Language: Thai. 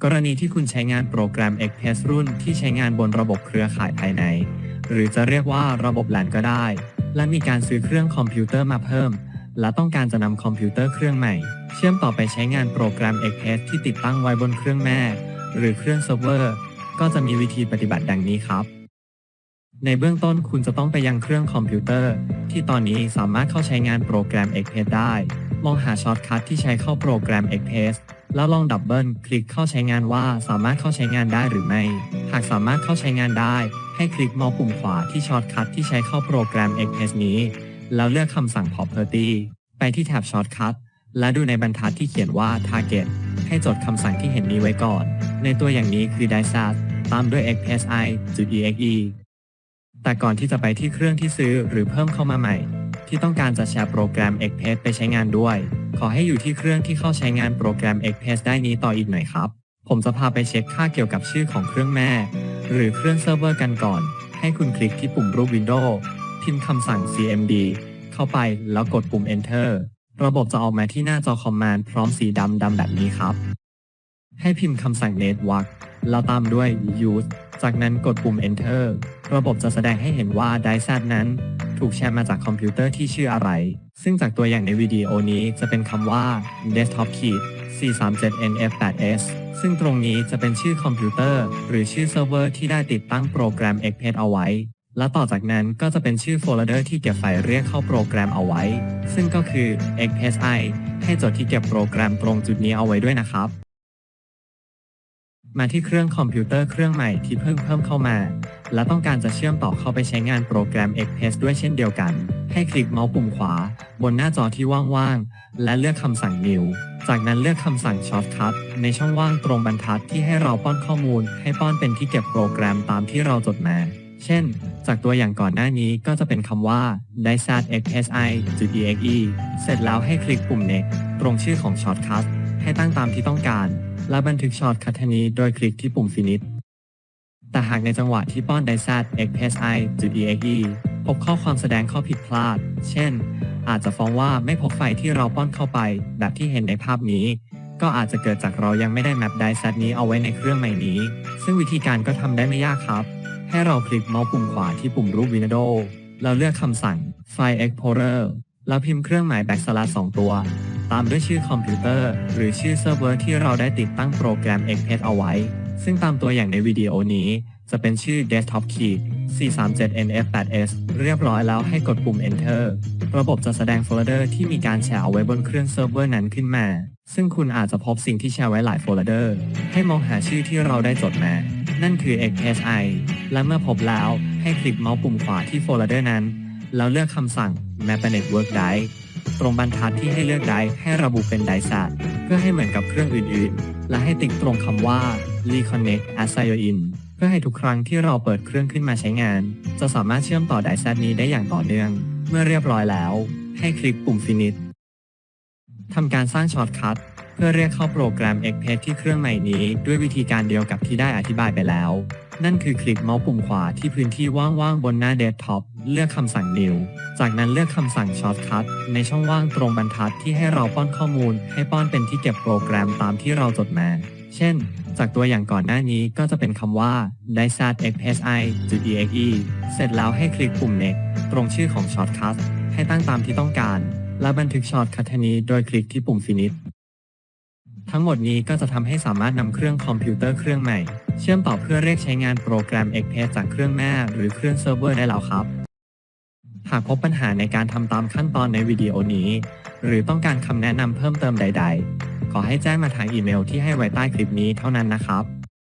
กรณีที่คุณใช้งานโปรแกรม Express รุ่นที่ใช้งานบนระบบเครือข่ายภายใน หรือจะเรียกว่าระบบ LAN ก็ได้ และมีการซื้อเครื่องคอมพิวเตอร์มาเพิ่ม และต้องการจะนำคอมพิวเตอร์เครื่องใหม่ เชื่อมต่อไปใช้งานโปรแกรม Express ที่ติดตั้งไว้บนเครื่องแม่ หรือเครื่องเซิร์ฟเวอร์ ก็จะมีวิธีปฏิบัติดังนี้ครับ ในเบื้องต้นคุณจะต้องไปยังเครื่องคอมพิวเตอร์ ที่ตอนนี้สามารถเข้าใช้งานโปรแกรม Express ได้ลองหาช็อตคัทที่ใช้เข้าโปรแกรม Express แล้วลองดับเบิลคลิกเข้าใช้งานว่าสามารถเข้าใช้งานได้หรือไม่ หากสามารถเข้าใช้งานได้ ให้คลิกเมาส์ปุ่มขวาที่ช็อตคัทที่ใช้เข้าโปรแกรม Express นี้ แล้วเลือกคำสั่ง property ไปที่แท็บช็อตคัทและดูในบรรทัดที่เขียนว่า target ให้จดคำสั่งที่เห็นนี้ไว้ก่อน ในตัวอย่างนี้คือ d i s a t ตามด้วย xsi.exe แต่ก่อนที่จะไปที่เครื่องที่ซื้อหรือเพิ่มเข้ามาใหม่ ที่ต้องการจะแชร์โปรแกรม Express ไปใช้งานด้วย อให้อยู่ที่เครื่องที่เข้าใช้งานโปรแกรม Express ได้นี้ต่ออีกหน่อยครับ ผมจะพาไปเช็คค่าเกี่ยวกับชื่อของเครื่องแม่ หรือเครื่องเซิร์ฟเวอร์กันก่อน ให้คุณคลิกที่ปุ่มรูป Windows พิมพ์คำสั่ง cmd เข้าไปแล้วกดปุ่ม Enter ระบบจะออกมาที่หน้าจอคอมมานด์พร้อมสีดำดำแบบนี้ครับ ให้พิมพ์คำสั่ง network แล้วตามด้วย use จากนั้นกดปุ่ม enter ระบบจะแสดงให้เห็นว่า d i s a t นั้น ถูกแชร์มาจากคอมพิวเตอร์ที่ชื่ออะไร ซึ่งจากตัวอย่างในวิดีโอนี้จะเป็นคำว่า desktop key 437nf8s ซึ่งตรงนี้จะเป็นชื่อคอมพิวเตอร์ หรือชื่อเซิร์ฟเวอร์ที่ได้ติดตั้งโปรแกรม Express เอาไว้ และต่อจากนั้นก็จะเป็นชื่อโฟลเดอร์ที่เก็บไฟล์เรียกเข้าโปรแกรมเอาไว้ ซึ่งก็คือ xpsi ให้จดที่เก็บโปรแกรมตรงจุดนี้เอาไว้ด้วยนะครับ มาที่เครื่องคอมพิวเตอร์เครื่องใหม่ที่เพิ่งเพิ่มเข้ามา และต้องการจะเชื่อมต่อเข้าไปใช้งานโปรแกรม Express ด้วยเช่นเดียวกัน ให้คลิกเมาส์ปุ่มขวา บนหน้าจอที่ว่างๆ และเลือกคำสั่ง New จากนั้นเลือกคำสั่ง Shortcut ในช่องว่างตรงบรรทัดที่ให้เราป้อนข้อมูล ให้ป้อนเป็นที่เก็บโปรแกรมตามที่เราจดมาเช่น จากตัวอย่างก่อนหน้านี้ก็จะเป็นคำว่า d i s a t xsi.exe เสร็จแล้วให้คลิกปุ่ม Next ตรงชื่อของ Shortcut ให้ตั้งตามที่ต้องการ และบันทึกช็อตคัทนี้โดยคลิกที่ปุ่ม Finish แต่หากในจังหวะที่ป้อน d i s a t xsi.exe พบข้อความแสดงข้อผิดพลาด เช่น อาจจะฟ้องว่าไม่พบไฟล์ที่เราป้อนเข้าไป แบบที่เห็นในภาพนี้ ก็อาจจะเกิดจากเรายังไม่ได้แมป d i s a t นี้เอาไว้ในเครื่องใหม่นี้ ซึ่งวิธีการก็ทำได้ไม่ยากครับ ให้เราคลิกเมาส์ปุ่มขวาที่ปุ่มรูป Windows แล้วเลือกคำสั่ง File Explorer แล้วพิมพ์เครื่องหมาย backslash 2ตัว ตามด้วยชื่อคอมพิวเตอร์ หรือชื่อเซิร์ฟเวอร์ที่เราได้ติดตั้งโปรแกรม Express เอาไว้ ซึ่งตามตัวอย่างในวิดีโอนี้ จะเป็นชื่อ Desktop Key 437nf8s เรียบร้อยแล้วให้กดปุ่ม Enter ระบบจะแสดงโฟลเดอร์ที่มีการแชร์เอาไว้บนเครื่องเซิร์ฟเวอร์นั้นขึ้นมา ซึ่งคุณอาจจะพบสิ่งที่แชร์ไว้หลายโฟลเดอร์ ให้มองหาชื่อที่เราได้จดมา นั่นคือ xsi และเมื่อพบแล้วให้คลิกเมาส์ปุ่มขวาที่โฟลเดอร์นั้น แล้วเลือกคำสั่ง map network drive ตรงบรรทัดที่ให้เลือกไดให้ระบุเป็นไดซาเพื่อให้เหมือนกับเครื่องอื่นๆ และให้ติ๊กตรงคำว่า reconnect as i o in เพื่อให้ทุกครั้งที่เราเปิดเครื่องขึ้นมาใช้งาน จะสามารถเชื่อมต่อไดซานี้ได้อย่างต่อเนื่อง เมื่อเรียบร้อยแล้ว ให้คลิกปุ่ม finish ทำการสร้างช็อตคัทเพื่อเรียกเข้าโปรแกรม Express ที่เครื่องใหม่นี้ด้วยวิธีการเดียวกับที่ได้อธิบายไปแล้ว นั่นคือคลิกเมาส์ปุ่มขวาที่พื้นที่ว่างๆบนหน้าเดสก์ท็อป เลือกคำสั่ง New จากนั้นเลือกคำสั่ง Shortcut ในช่องว่างตรงบรรทัดที่ให้เราป้อนข้อมูล ให้ป้อนเป็นที่เก็บโปรแกรมตามที่เราจดมา เช่น จากตัวอย่างก่อนหน้านี้ก็จะเป็นคำว่า d i s a t xsi.exe เสร็จแล้วให้คลิกปุ่ม Next ตรงชื่อของ Shortcut ให้ตั้งตามที่ต้องการ และบันทึกช็อตคัทนี้โดยคลิกที่ปุ่ม Finish ทั้งหมดนี้ก็จะทำให้สามารถนำเครื่องคอมพิวเตอร์เครื่องใหม่ เชื่อมต่อเพื่อเรียกใช้งานโปรแกรม Express จากเครื่องแม่หรือเครื่องเซิร์ฟเวอร์ได้แล้วครับ หากพบปัญหาในการทำตามขั้นตอนในวิดีโอนี้ หรือต้องการคำแนะนำเพิ่มเติมใด ๆ ขอให้แจ้งมาทางอีเมลที่ให้ไว้ใต้คลิปนี้เท่านั้นนะครับ